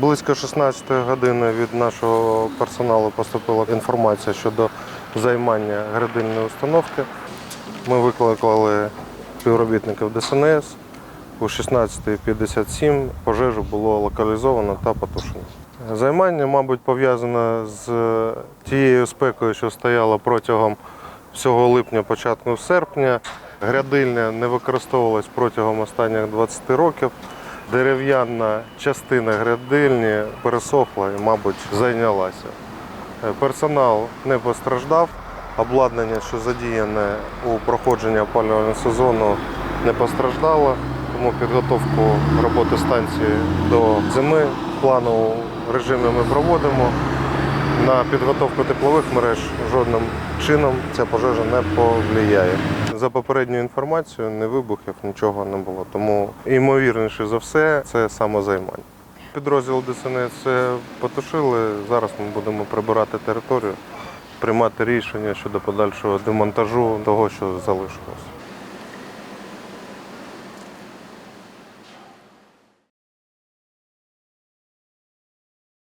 Близько 16 години від нашого персоналу поступила інформація щодо займання градильної установки. Ми викликали співробітників ДСНС. У 16.57 пожежу було локалізовано та потушено. Займання, мабуть, пов'язане з тією спекою, що стояла протягом всього липня, початку серпня. Грядильня не використовувалась протягом останніх 20 років. Дерев'яна частина грядильні пересохла і, мабуть, зайнялася. Е, Персонал не постраждав. Обладнання, що задіяне у проходженні опалювального сезону, не постраждало. Тому підготовку роботи станції до зими в плановому режимі ми проводимо. На підготовку теплових мереж жодним чином ця пожежа не повлияє. За попередньою інформацією, не вибухів, нічого не було. Тому ймовірніше за все, це самозаймання. Підрозділ ДСНС потушили. Зараз ми будемо прибирати територію, приймати рішення щодо подальшого демонтажу того, що залишилось.